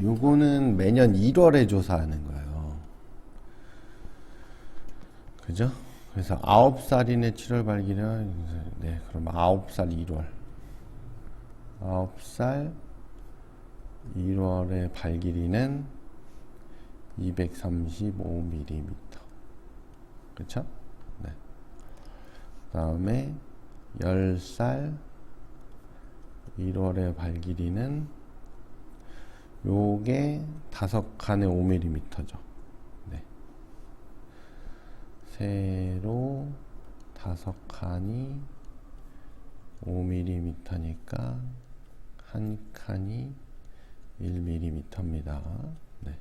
요거는 매년 1월에 조사하는 거예요. 그죠? 그래서 9살이네 7월 발기냐? 네, 그럼 9살 1월. 9살 1월에 발길이는 235mm. 그쵸? 네. 그 다음에 10살 1월에 발길이는 요게 다섯 칸에 5mm죠. 네. 세로 다섯 칸이 5mm니까 한 칸이 1mm입니다. 네.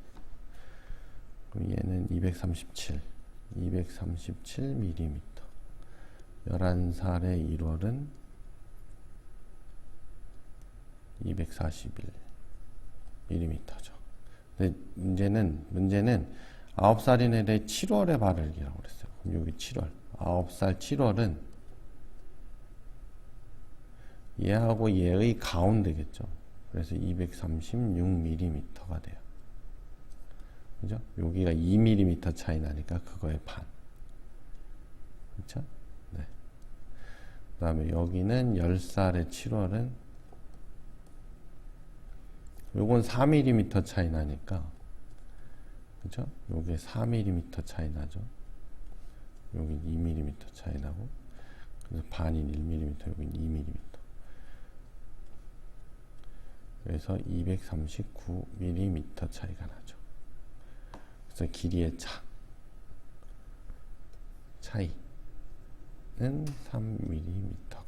그럼 얘는 237, 237mm. 11살의 1월은 241mm죠. 근데 문제는 문제는 9살인 애의 7월에 발을기라고 그랬어요. 그럼 여기 7월. 9살 7월은 얘하고 얘의 가운데겠죠. 그래서 236mm가 돼요. 그죠? 여기가 2mm 차이 나니까 그거의 반. 그렇죠? 네. 그 다음에 여기는 10살의 7월은 요건 4mm 차이 나니까 그죠? 요게 4mm 차이 나죠. 여기 2mm 차이 나고 그래서 반인 1mm, 여긴 2mm. 그래서 239mm 차이가 나죠. 그래서 길이의 차 차이는 3mm